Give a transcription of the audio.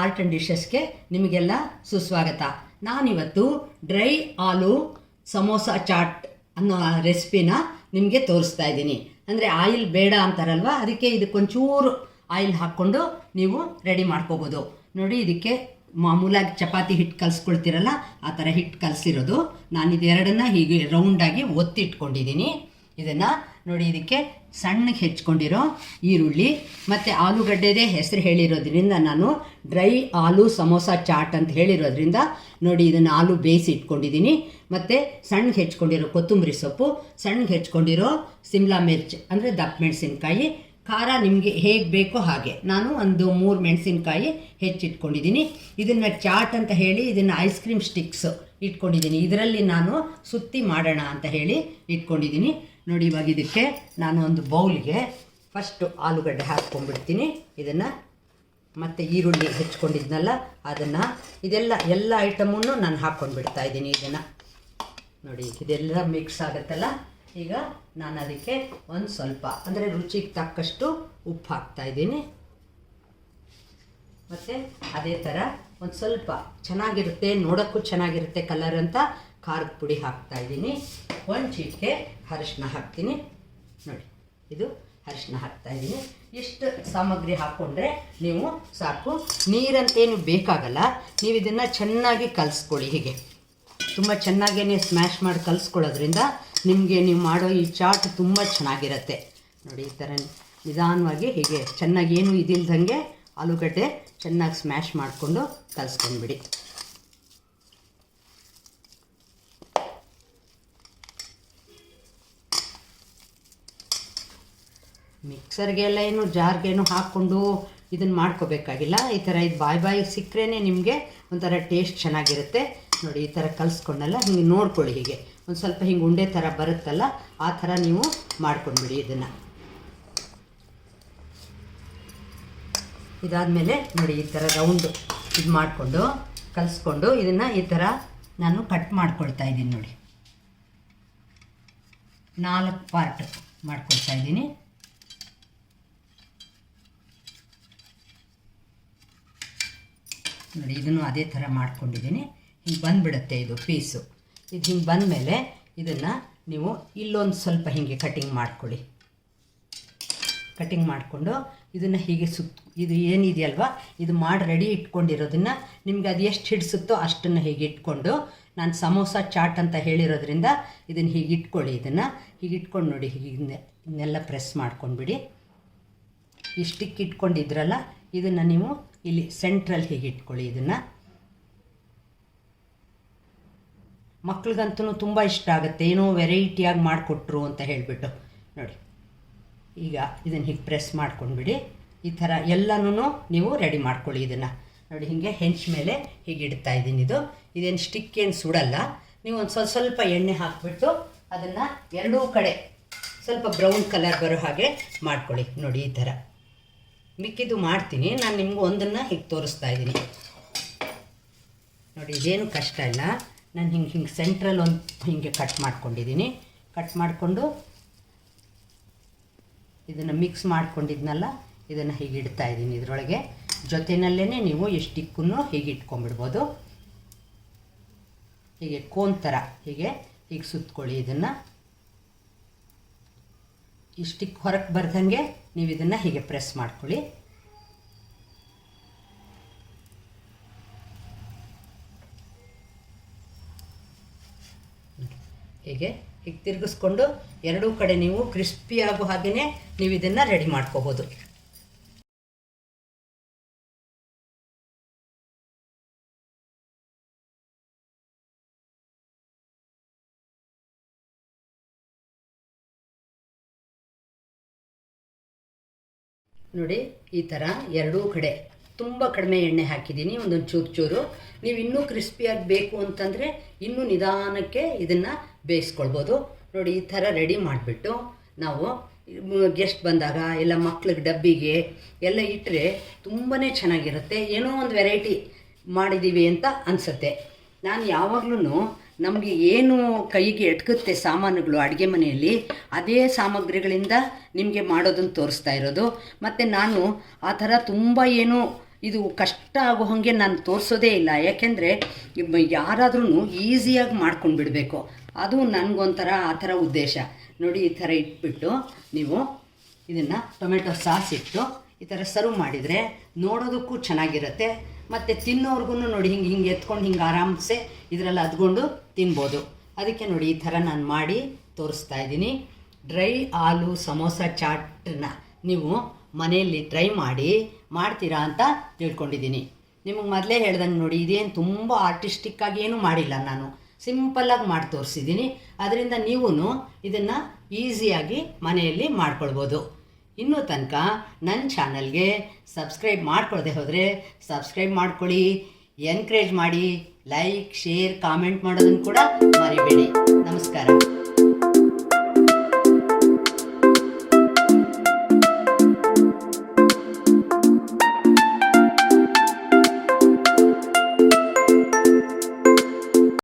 Art and ಡಿಶಸ್ಗೆ ನಿಮಗೆಲ್ಲ ಸುಸ್ವಾಗತ. ನಾನಿವತ್ತು ಡ್ರೈ ಆಲೂ ಸಮೋಸ ಚಾಟ್ ಅನ್ನೋ ರೆಸಿಪಿನ ನಿಮಗೆ ತೋರಿಸ್ತಾ ಇದ್ದೀನಿ. ಅಂದರೆ ಆಯಿಲ್ ಬೇಡ ಅಂತಾರಲ್ವ? ಅದಕ್ಕೆ ಇದಕ್ಕೊಂಚೂರು ಆಯಿಲ್ ಹಾಕ್ಕೊಂಡು ನೀವು ರೆಡಿ ಮಾಡ್ಕೋಬೋದು. ನೋಡಿ, ಇದಕ್ಕೆ ಮಾಮೂಲಾಗಿ ಚಪಾತಿ ಹಿಟ್ಟು ಕಲಿಸ್ಕೊಳ್ತೀರಲ್ಲ, ಆ ಥರ ಹಿಟ್ಟು ಕಲಸಿರೋದು. ನಾನು ಇದೆರಡನ್ನ ಹೀಗೆ ರೌಂಡಾಗಿ ಒತ್ತಿಟ್ಕೊಂಡಿದ್ದೀನಿ. ಇದನ್ನು ನೋಡಿ, ಇದಕ್ಕೆ ಸಣ್ಣಗೆ ಹೆಚ್ಕೊಂಡಿರೋ ಈರುಳ್ಳಿ, ಮತ್ತು ಆಲೂಗಡ್ಡೆದೇ ಹೆಸರು ಹೇಳಿರೋದ್ರಿಂದ ನಾನು ಡ್ರೈ ಆಲೂ ಸಮೋಸ ಚಾಟ್ ಅಂತ ಹೇಳಿರೋದ್ರಿಂದ ನೋಡಿ ಇದನ್ನು ಆಲೂ ಬೇಯಿಸಿ ಇಟ್ಕೊಂಡಿದ್ದೀನಿ. ಮತ್ತು ಸಣ್ಣಗೆ ಹೆಚ್ಕೊಂಡಿರೋ ಕೊತ್ತಂಬರಿ ಸೊಪ್ಪು, ಸಣ್ಣಗೆ ಹೆಚ್ಕೊಂಡಿರೋ ಸಿಮ್ಲಾ ಮಿರ್ಚ್, ಅಂದರೆ ದಪ್ಪ ಮೆಣಸಿನ್ಕಾಯಿ ಖಾರ ನಿಮಗೆ ಹೇಗೆ ಬೇಕೋ ಹಾಗೆ. ನಾನು ಒಂದು ಮೂರು ಮೆಣಸಿನಕಾಯಿ ಹೆಚ್ಚಿಟ್ಕೊಂಡಿದ್ದೀನಿ. ಇದನ್ನು ಚಾಟ್ ಅಂತ ಹೇಳಿ, ಇದನ್ನು ಐಸ್ ಕ್ರೀಮ್ ಸ್ಟಿಕ್ಸ್ ಇಟ್ಕೊಂಡಿದ್ದೀನಿ. ಇದರಲ್ಲಿ ನಾನು ಸುತ್ತಿ ಮಾಡೋಣ ಅಂತ ಹೇಳಿ ಇಟ್ಕೊಂಡಿದ್ದೀನಿ. ನೋಡಿ ಇವಾಗ ಇದಕ್ಕೆ ನಾನು ಒಂದು ಬೌಲ್ಗೆ ಫಸ್ಟು ಆಲೂಗಡ್ಡೆ ಹಾಕ್ಕೊಂಡ್ಬಿಡ್ತೀನಿ. ಇದನ್ನು ಮತ್ತು ಈರುಳ್ಳಿ ಹೆಚ್ಕೊಂಡಿದ್ನಲ್ಲ ಅದನ್ನು ಇದೆಲ್ಲ ಎಲ್ಲ ಐಟಮನ್ನು ನಾನು ಹಾಕ್ಕೊಂಡು ಬಿಡ್ತಾ ಇದ್ದೀನಿ ಇದನ್ನು. ನೋಡಿ, ಇದೆಲ್ಲ ಮಿಕ್ಸ್ ಆಗುತ್ತಲ್ಲ? ಈಗ ನಾನು ಅದಕ್ಕೆ ಒಂದು ಸ್ವಲ್ಪ, ಅಂದರೆ ರುಚಿಗೆ ತಕ್ಕಷ್ಟು ಉಪ್ಪು ಹಾಕ್ತಾಯಿದ್ದೀನಿ ಮತ್ತು ಅದೇ ಥರ ಒಂದು ಸ್ವಲ್ಪ ಚೆನ್ನಾಗಿರುತ್ತೆ, ನೋಡೋಕ್ಕೂ ಚೆನ್ನಾಗಿರುತ್ತೆ ಕಲರ್ ಅಂತ ಖಾರದ ಪುಡಿ ಹಾಕ್ತಾಯಿದ್ದೀನಿ ಒಂದು ಚೀಟಿಗೆ ಅರಿಶಿನ ಹಾಕ್ತೀನಿ. ನೋಡಿ, ಇದು ಅರಿಶಿನ ಹಾಕ್ತಾಯಿದ್ದೀನಿ ಎಷ್ಟು ಸಾಮಗ್ರಿ ಹಾಕ್ಕೊಂಡ್ರೆ ನೀವು ಸಾಕು. ನೀರಂತೇನು ಬೇಕಾಗಲ್ಲ ನೀವು ಇದನ್ನು ಚೆನ್ನಾಗಿ ಕಲಿಸ್ಕೊಳ್ಳಿ ಹೀಗೆ. ತುಂಬ ಚೆನ್ನಾಗೇ ಸ್ಮ್ಯಾಶ್ ಮಾಡಿ ಕಲಿಸ್ಕೊಳ್ಳೋದ್ರಿಂದ ನಿಮಗೆ ನೀವು ಮಾಡೋ ಈ ಚಾಟ್ ತುಂಬ ಚೆನ್ನಾಗಿರುತ್ತೆ. ನೋಡಿ, ಈ ಥರ ನಿಧಾನವಾಗಿ ಹೀಗೆ ಚೆನ್ನಾಗಿ ಏನು ಇದಿಲ್ದಂಗೆ ಆಲೂಗಡ್ಡೆ ಚೆನ್ನಾಗಿ ಸ್ಮ್ಯಾಶ್ ಮಾಡಿಕೊಂಡು ಕಲಿಸ್ಕೊಂಡ್ಬಿಡಿ. ಮಿಕ್ಸರ್ಗೆಲ್ಲ ಏನು ಜಾರ್ಗೇನು ಹಾಕ್ಕೊಂಡು ಇದನ್ನು ಮಾಡ್ಕೋಬೇಕಾಗಿಲ್ಲ. ಈ ಥರ ಇದು ಬಾಯ್ ಬಾಯಿ ಸಿಕ್ಕರೇ ನಿಮಗೆ ಒಂಥರ ಟೇಸ್ಟ್ ಚೆನ್ನಾಗಿರುತ್ತೆ. ನೋಡಿ, ಈ ಥರ ಕಲಿಸ್ಕೊಂಡಲ್ಲ, ಹಿಂಗೆ ನೋಡ್ಕೊಳ್ಳಿ ಹೀಗೆ. ಒಂದು ಸ್ವಲ್ಪ ಹಿಂಗೆ ಉಂಡೆ ಥರ ಬರುತ್ತಲ್ಲ, ಆ ಥರ ನೀವು ಮಾಡ್ಕೊಂಡ್ಬಿಡಿ ಇದನ್ನು. ಇದಾದಮೇಲೆ ನೋಡಿ, ಈ ಥರ ರೌಂಡು ಇದು ಮಾಡಿಕೊಂಡು, ಕಲಿಸ್ಕೊಂಡು ಇದನ್ನು ಈ ಥರ ನಾನು ಕಟ್ ಮಾಡ್ಕೊಳ್ತಾ ಇದ್ದೀನಿ ನೋಡಿ. ನಾಲ್ಕು ಪಾರ್ಟ್ ಮಾಡ್ಕೊಳ್ತಾ ಇದ್ದೀನಿ. ನೋಡಿ, ಇದನ್ನು ಅದೇ ಥರ ಮಾಡ್ಕೊಂಡಿದ್ದೀನಿ. ಹಿಂಗೆ ಬಂದುಬಿಡುತ್ತೆ ಇದು ಪೀಸು ಇದು ಹಿಂಗೆ ಬಂದಮೇಲೆ ಇದನ್ನು ನೀವು ಇಲ್ಲೊಂದು ಸ್ವಲ್ಪ ಹೀಗೆ ಕಟಿಂಗ್ ಮಾಡ್ಕೊಳ್ಳಿ. ಕಟಿಂಗ್ ಮಾಡಿಕೊಂಡು ಇದನ್ನು ಹೀಗೆ ಸುತ್ತ ಇದು ಏನಿದೆಯಲ್ವ, ಇದು ಮಾಡಿ ರೆಡಿ ಇಟ್ಕೊಂಡಿರೋದನ್ನು ನಿಮ್ಗೆ ಅದು ಎಷ್ಟು ಹಿಡಿಸುತ್ತೋ ಅಷ್ಟನ್ನು ಹೀಗೆ ಇಟ್ಕೊಂಡು ನಾನು ಸಮೋಸ ಚಾಟ್ ಅಂತ ಹೇಳಿರೋದ್ರಿಂದ ಇದನ್ನು ಹೀಗೆ ಇಟ್ಕೊಳ್ಳಿ ಇದನ್ನು. ಹೀಗೆ ಇಟ್ಕೊಂಡು ನೋಡಿ, ಹೀಗೆ ಇದನ್ನೆಲ್ಲ ಪ್ರೆಸ್ ಮಾಡ್ಕೊಂಡ್ಬಿಡಿ. ಇಟ್ಕೊಂಡಿದ್ರಲ್ಲ, ಇದನ್ನು ನೀವು ಇಲ್ಲಿ ಸೆಂಟ್ರಲ್ಲಿ ಹೀಗೆ ಇಟ್ಕೊಳ್ಳಿ ಇದನ್ನು. ಮಕ್ಳಿಗಂತೂ ತುಂಬ ಇಷ್ಟ ಆಗುತ್ತೆ. ಏನೋ ವೆರೈಟಿಯಾಗಿ ಮಾಡಿಕೊಟ್ರು ಅಂತ ಹೇಳಿಬಿಟ್ಟು. ನೋಡಿ. ಈಗ ಇದನ್ನು ಹೀಗೆ ಪ್ರೆಸ್ ಮಾಡ್ಕೊಂಡ್ಬಿಡಿ. ಈ ಥರ ಎಲ್ಲನೂ ನೀವು ರೆಡಿ ಮಾಡ್ಕೊಳ್ಳಿ ಇದನ್ನು. ನೋಡಿ, ಹೀಗೆ ಹೆಂಚ್ ಮೇಲೆ ಹೀಗೆ ಇಡ್ತಾ ಇದ್ದೀನಿ ಇದು. ಇದೇನು ಸ್ಟಿಕ್ ಏನು ಸುಡಲ್ಲ. ನೀವು ಒಂದು ಸ್ವಲ್ಪ ಸ್ವಲ್ಪ ಎಣ್ಣೆ ಹಾಕಿಬಿಟ್ಟು ಅದನ್ನು ಎರಡೂ ಕಡೆ ಸ್ವಲ್ಪ ಬ್ರೌನ್ ಕಲರ್ ಬರೋ ಹಾಗೆ ಮಾಡ್ಕೊಳ್ಳಿ. ನೋಡಿ, ಈ ಥರ. ಮಿಕ್ಕಿದ್ದು ಮಾಡ್ತೀನಿ. ನಾನು ನಿಮ್ಗೆ ಒಂದನ್ನು ಹೀಗೆ ತೋರಿಸ್ತಾ ಇದ್ದೀನಿ. ನೋಡಿ, ಇದೇನು ಕಷ್ಟ ಇಲ್ಲ. ನಾನು ಹಿಂಗೆ ಹಿಂಗೆ ಸೆಂಟ್ರಲ್ಲಿ ಒಂದು ಹೀಗೆ ಕಟ್ ಮಾಡ್ಕೊಂಡಿದ್ದೀನಿ ಕಟ್ ಮಾಡಿಕೊಂಡು ಇದನ್ನು ಮಿಕ್ಸ್ ಮಾಡ್ಕೊಂಡಿದ್ನಲ್ಲ, ಇದನ್ನು ಹೀಗೆ ಇಡ್ತಾ ಇದ್ದೀನಿ ಇದರೊಳಗೆ. ಜೊತೆಯಲ್ಲೇ ನೀವು ಸ್ಟಿಕ್ಕನ್ನು ಹೀಗೆ ಇಟ್ಕೊಂಡ್ಬಿಡ್ಬೋದು. ಹೀಗೆ ಕೋನ್ ಥರ ಹೀಗೆ ಹೀಗೆ ಸುತ್ತಕೊಳ್ಳಿ ಇದನ್ನು. ಇಷ್ಟಿಕ್ ಹೊರಗೆ ಬರ್ದಂಗೆ ನೀವು ಇದನ್ನು ಹೀಗೆ ಪ್ರೆಸ್ ಮಾಡ್ಕೊಳ್ಳಿ. ಹೀಗೆ ಹೀಗೆ ತಿರುಗಿಸ್ಕೊಂಡು ಎರಡೂ ಕಡೆ ನೀವು ಕ್ರಿಸ್ಪಿ ಆಗೋ ಹಾಗೆಯೇ ನೀವು ಇದನ್ನು ರೆಡಿ ಮಾಡ್ಕೋಬೋದು. ನೋಡಿ, ಈ ಥರ ಎರಡೂ ಕಡೆ ತುಂಬ ಕಡಿಮೆ ಎಣ್ಣೆ ಹಾಕಿದ್ದೀನಿ, ಒಂದೊಂದು ಚೂರು ಚೂರು. ನೀವು ಇನ್ನೂ ಕ್ರಿಸ್ಪಿಯಾಗಿ ಬೇಕು ಅಂತಂದರೆ ಇನ್ನೂ ನಿಧಾನಕ್ಕೆ ಇದನ್ನು ಬೇಯಿಸ್ಕೊಳ್ಬೋದು. ನೋಡಿ, ಈ ಥರ ರೆಡಿ ಮಾಡಿಬಿಟ್ಟು ನಾವು ಗೆಸ್ಟ್ ಬಂದಾಗ ಎಲ್ಲ ಮಕ್ಳಿಗೆ ಡಬ್ಬಿಗೆ ಎಲ್ಲ ಇಟ್ಟರೆ ತುಂಬಾ ಚೆನ್ನಾಗಿರುತ್ತೆ. ಏನೋ ಒಂದು ವೆರೈಟಿ ಮಾಡಿದ್ದೀವಿ ಅಂತ ಅನಿಸುತ್ತೆ. ನಾನು ಯಾವಾಗಲೂ ನಮಗೆ ಏನು ಕೈಗೆ ಎಟ್ಕುತ್ತೆ ಸಾಮಾನುಗಳು ಅಡುಗೆ ಮನೆಯಲ್ಲಿ, ಅದೇ ಸಾಮಗ್ರಿಗಳಿಂದ ನಿಮಗೆ ಮಾಡೋದನ್ನು ತೋರಿಸ್ತಾ ಇರೋದು. ಮತ್ತು ನಾನು ಆ ಥರ ತುಂಬ ಏನು ಇದು ಕಷ್ಟ ಆಗೋ ಹಾಗೆ ನಾನು ತೋರಿಸೋದೇ ಇಲ್ಲ. ಯಾಕೆಂದರೆ ಯಾರಾದ್ರೂ ಈಸಿಯಾಗಿ ಮಾಡ್ಕೊಂಡು ಬಿಡಬೇಕು ಅದು ನನಗೊಂಥರ ಆ ಥರ ಉದ್ದೇಶ. ನೋಡಿ ಈ ಥರ ಇಟ್ಬಿಟ್ಟು ನೀವು ಇದನ್ನು ಟೊಮೆಟೊ ಸಾಸ್ ಇಟ್ಟು ಈ ಥರ ಸರ್ವ್ ಮಾಡಿದರೆ ನೋಡೋದಕ್ಕೂ ಚೆನ್ನಾಗಿರುತ್ತೆ. ಮತ್ತು ತಿನ್ನೋರ್ಗು ನೋಡಿ ಹಿಂಗೆ ಹಿಂಗೆ ಎತ್ಕೊಂಡು ಹಿಂಗೆ ಆರಾಮ್ಸೆ ಇದರಲ್ಲಿ ಅದ್ಕೊಂಡು ತಿನ್ಬೋದು. ಅದಕ್ಕೆ ನೋಡಿ ಈ ಥರ ನಾನು ಮಾಡಿ ತೋರಿಸ್ತಾ ಇದ್ದೀನಿ. ಡ್ರೈ ಆಲೂ ಸಮೋಸ ಚಾಟನ್ನ ನೀವು ಮನೆಯಲ್ಲಿ ಟ್ರೈ ಮಾಡಿ ಮಾಡ್ತೀರಾ ಅಂತ ತಿಳ್ಕೊಂಡಿದ್ದೀನಿ. ನಿಮಗೆ ಮೊದಲೇ ಹೇಳ್ದಂಗೆ ನೋಡಿ ಇದೇನು ತುಂಬ ಆರ್ಟಿಸ್ಟಿಕ್ಕಾಗಿ ಏನೂ ಮಾಡಿಲ್ಲ ನಾನು. ಸಿಂಪಲ್ಲಾಗಿ ಮಾಡಿ ತೋರಿಸಿದ್ದೀನಿ ಅದರಿಂದ ನೀವು ಇದನ್ನು ಈಸಿಯಾಗಿ ಮನೆಯಲ್ಲಿ ಮಾಡ್ಕೊಳ್ಬೋದು. ಇನ್ನೂ ತನಕ ನನ್ನ ಚಾನಲ್ಗೆ ಸಬ್ಸ್ಕ್ರೈಬ್ ಮಾಡ್ಕೊಳ್ಳದೆ ಹೋದರೆ ಸಬ್ಸ್ಕ್ರೈಬ್ ಮಾಡ್ಕೊಳ್ಳಿ. ಎನ್ಕರೇಜ್ ಮಾಡಿ ಲೈಕ್ ಶೇರ್ ಕಾಮೆಂಟ್ ಮಾಡೋದನ್ನು ಕೂಡ ಮರಿಬೇಡಿ. ನಮಸ್ಕಾರ.